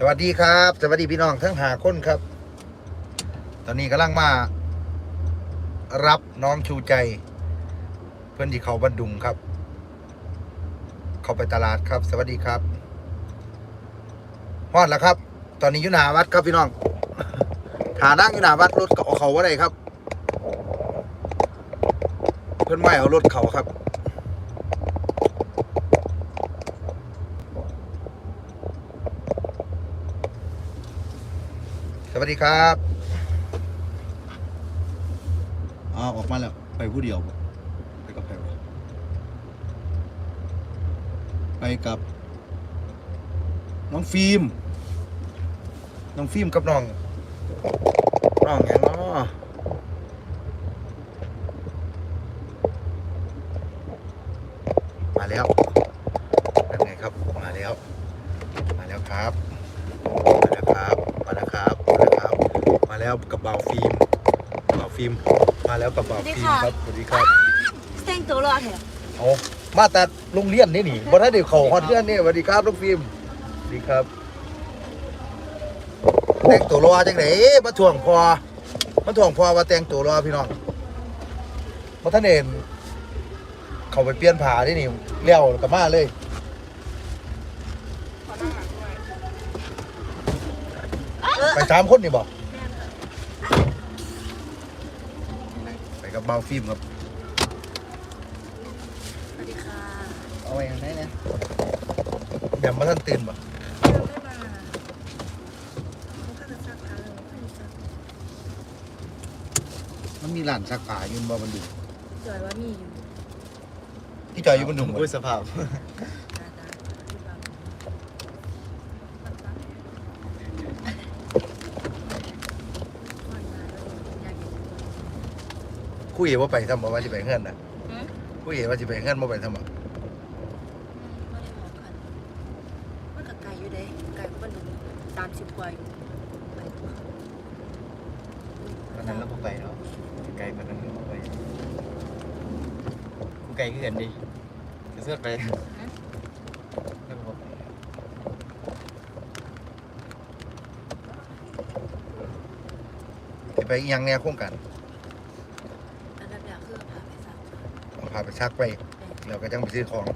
สวัสดีครับ สวัสดีพี่น้องทั้งหาคนครับ ตอนนี้กำลังมา รับน้องชูใจ เพื่อนที่เขาบันดุงครับ เขาไปตลาดครับ สวัสดีครับฮอดแล้วครับ ตอนนี้อยู่หนาวัดครับพี่น้องฐานั่งอยู่หนาวัดรถเอาเขาว่าไรครับ เพื่อนไม่เอารถเขาครับ วัสดีครับอ้าวออกมาแล้ว ไปผู้เดียวไปกับใครวะไปกับ น้องฟิล์ม น้องฟิล์มกับน้องน้องอย่างเนาะมาแล้วเป็นไงครับ มาแล้ว มาแล้วครับ มาแล้วครับ มาแล้วครับ มาแล้วครับ มา แล้วกับบ่าวฟิล์มบ่าวฟิล์มมาแล้วกับบ่าวฟิล์มครับสวัสดีครับแต่งตัวรอดเหรอเอามาแต่โรงเรียนนี่นี่บ่ได้เด็กเขาฮอดเรียนนี่สวัสดีครับน้องฟิล์มสวัสดีครับแต่งตัวรอจังไดมาถ่วงพอมาถ่วงพอว่าแต่งตัวรอพี่น้องบ่ทันเห็นเขาไปเปลี่ยนผ้าที่นี่เลี้ยวกลับมาเลยไปสามคนนี่บอกไป กับเบาฟิล์มครับสวัสดีค่ะเอาไว้ไหนเนี่ยเดี๋ยวมาท่านตื่นบ่ยังไม่มาเขาก็จะซักผ้าเลยไม่ได้ซักมันมีร้านซักผ้าอยู่บ่มันดูจอยว่ามีอยู่ที่จอยอยู่บนดุงบ่ อุ้ยสภาพ นาดาที่บ้านก่อนมาแล้วอยากเห็น คุยว่าไปทำบ่ว่าสิไปเฮือนน่ะหืมคุยว่าสิไปเฮือนบ่ไปทำบ่ไม่ได้บอกกันมันก็ไกลอยู่เด้ไกลกว่าบ้านดุงสามสิบกว่าอยู่ไปกับเขาตอนนั้นเราบ่ไปเนาะไกลกว่านั้นเราบ่ไปกูไกลขึ้นกันดิจะเสื้อไปแล้วก็บ่ไปสิไปอีหยังแนวโครงการ อันดับแรกคือพาไปซักผ้า เอา พาไปซักไปแล้วก็จังไปซื้อของ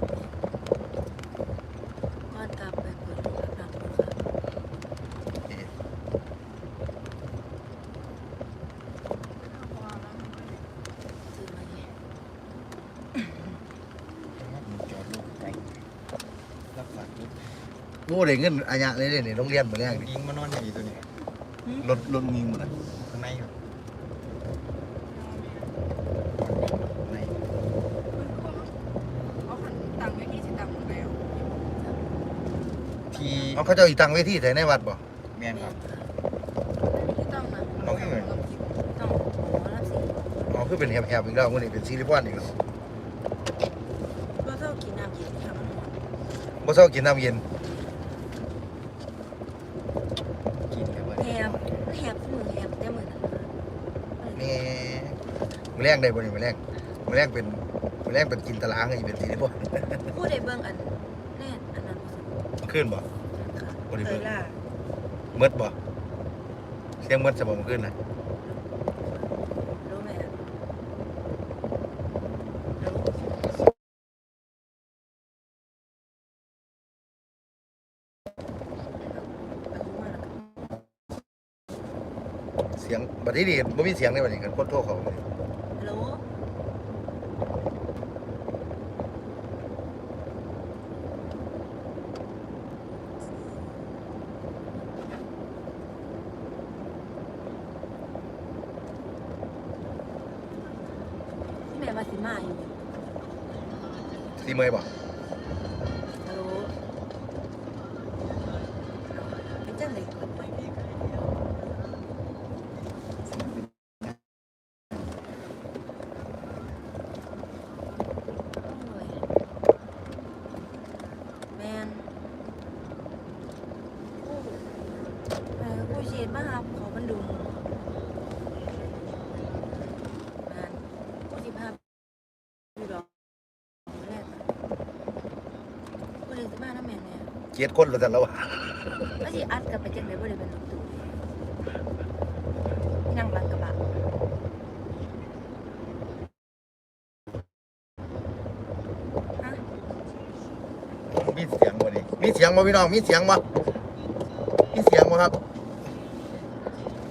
ก่อนกลับไปเปิดโรงรับน้ำดูค่ะซื้อมาไงจอดรถไกลรับฝากรถงูได้เงินอาญะเลยเด้นี่โรงเรียนบ่แรงนี่ยิงมานอนอย่างนี้ตัวนี้รถรถมีหมดอะข้างในอยู่ใน เอาขันตังค์ไว้ที่สิตังค์แล้ว ที่ เอาเขาเจ้าอีตังเวทีแต่ในวัดบ่แม่นครับ ที่ต้องนะน้องเอ๋ยต้องหมอรับสิอ๋อคือเป็นแหบๆอีกแล้วมื้อนี้เป็นซิลิคอนอีกแล้วก็เท่ากินน้ำเย็นค่ะมันหมดบ่เช้ากินน้ำเย็นกินกับว่าแฮบแฮบมือแฮบแต่มือนั้นนี่มื้อแรงได้บ่นี่มื้อแรงมื้อแรงเป็นมื้อแรงเป็นกินตารางอีเป็นซิลิคอนผู้ใดเบิ่งอันแน่นอันนั้นบ่ขึ้นบ่ค่ะ บ่ได้เอเบิ่องล่ะเมิดบ่เสียงเมิดสมองขึ้นนะรู้ไหมอะรู้เสียงบัดนี้นี่บ่มีเสียงในบัดนี้กันคนโทรเขาเลย รู้แม่ว่า สิมาอยู่สิเมยบอก เจ็ดคนแล้วแต่แล้วแล้วสิอัดกันไปจังไดบ่ได้เป็นรถตู้นั่งหลังกระบะฮะมีเสียงบ่นี่มีเสียงบ่พี่น้องมีเสียงบ่มีเสียงบ่ครับ